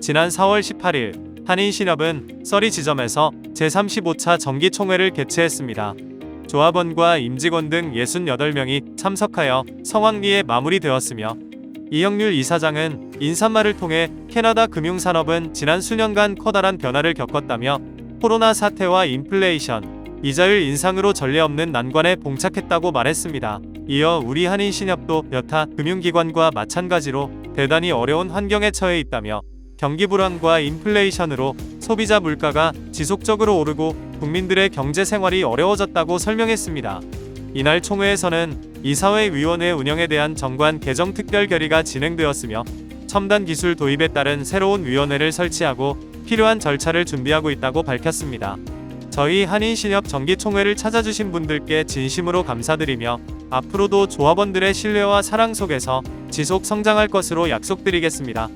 지난 4월 18일 한인신협은 써리 지점에서 제35차 정기총회를 개최했습니다. 조합원과 임직원 등 68명이 참석하여 성황리에 마무리되었으며 이영률 이사장은 인사말을 통해 캐나다 금융산업은 지난 수년간 커다란 변화를 겪었다며 코로나 사태와 인플레이션, 이자율 인상으로 전례 없는 난관에 봉착했다고 말했습니다. 이어 우리 한인신협도 여타 금융기관과 마찬가지로 대단히 어려운 환경에 처해 있다며 경기 불황과 인플레이션으로 소비자 물가가 지속적으로 오르고 국민들의 경제 생활이 어려워졌다고 설명했습니다. 이날 총회에서는 이사회위원회 운영에 대한 정관 개정 특별 결의가 진행되었으며 첨단 기술 도입에 따른 새로운 위원회를 설치하고 필요한 절차를 준비하고 있다고 밝혔습니다. 저희 한인신협 정기총회를 찾아주신 분들께 진심으로 감사드리며 앞으로도 조합원들의 신뢰와 사랑 속에서 지속 성장할 것으로 약속드리겠습니다.